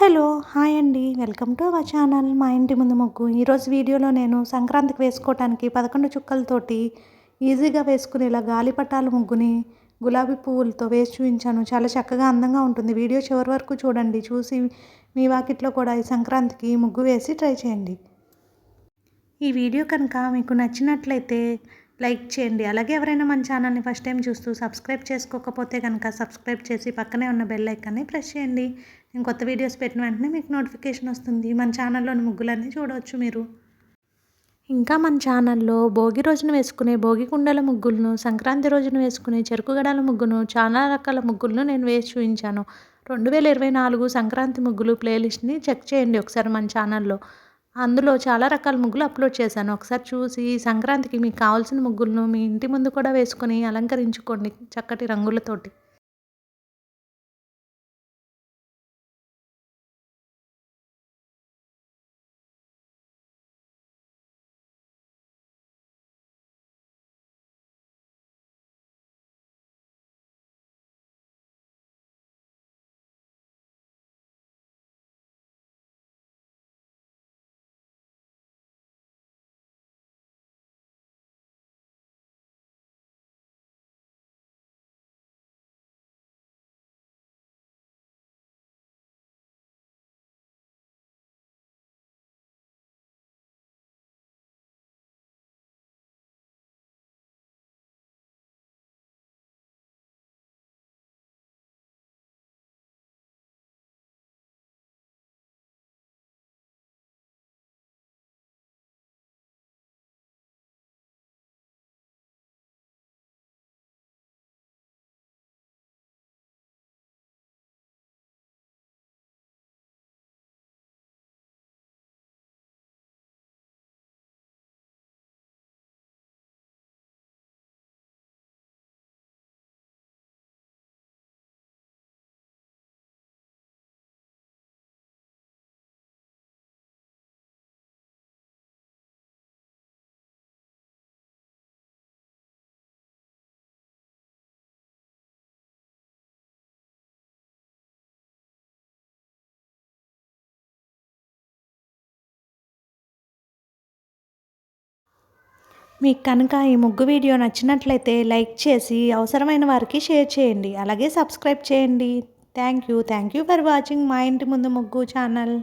Hello hi అండి. Welcome to our channel మా ఇంటి ముందు ముగ్గు. ఈరోజు వీడియోలో నేను సంక్రాంతికి వేసుకోవటానికి పదకొండు చుక్కలతోటి ఈజీగా వేసుకునేలా గాలిపటాల ముగ్గుని గులాబీ పువ్వులతో వేసి చూపించాను. చాలా చక్కగా అందంగా ఉంటుంది. వీడియో చివరి వరకు చూడండి. చూసి మీ వాకిట్లో కూడా ఈ సంక్రాంతికి ముగ్గు వేసి ట్రై చేయండి. ఈ వీడియో కనుక మీకు నచ్చినట్లయితే లైక్ చేయండి. అలాగే ఎవరైనా మన ఛానల్ని ఫస్ట్ టైం చూస్తూ సబ్స్క్రైబ్ చేసుకోకపోతే కనుక సబ్స్క్రైబ్ చేసి పక్కనే ఉన్న బెల్ ఐకాన్ని ప్రెస్ చేయండి. నేను కొత్త వీడియోస్ పెట్టిన వెంటనే మీకు నోటిఫికేషన్ వస్తుంది. మన ఛానల్లోని ముగ్గులన్నీ చూడవచ్చు మీరు. ఇంకా మన ఛానల్లో భోగి రోజున వేసుకునే భోగి కుండల ముగ్గులను సంక్రాంతి రోజున వేసుకునే చెరుకు గడాల ముగ్గును చాలా రకాల ముగ్గులను నేను వేసి చూపించాను. రెండు వేల ఇరవై నాలుగు సంక్రాంతి ముగ్గులు ప్లేలిస్ట్ని చెక్ చేయండి ఒకసారి మన ఛానల్లో. అందులో చాలా రకాల ముగ్గులు అప్లోడ్ చేశాను. ఒకసారి చూసి సంక్రాంతికి మీకు కావాల్సిన ముగ్గులను మీ ఇంటి ముందు కూడా వేసుకొని అలంకరించుకోండి చక్కటి రంగులతోటి. మీకు కనుక ఈ ముగ్గు వీడియో నచ్చినట్లయితే లైక్ చేసి అవసరమైన వారికి షేర్ చేయండి. అలాగే సబ్స్క్రైబ్ చేయండి. Thank you. Thank you for watching మా ఇంటి ముందు ముగ్గు ఛానల్.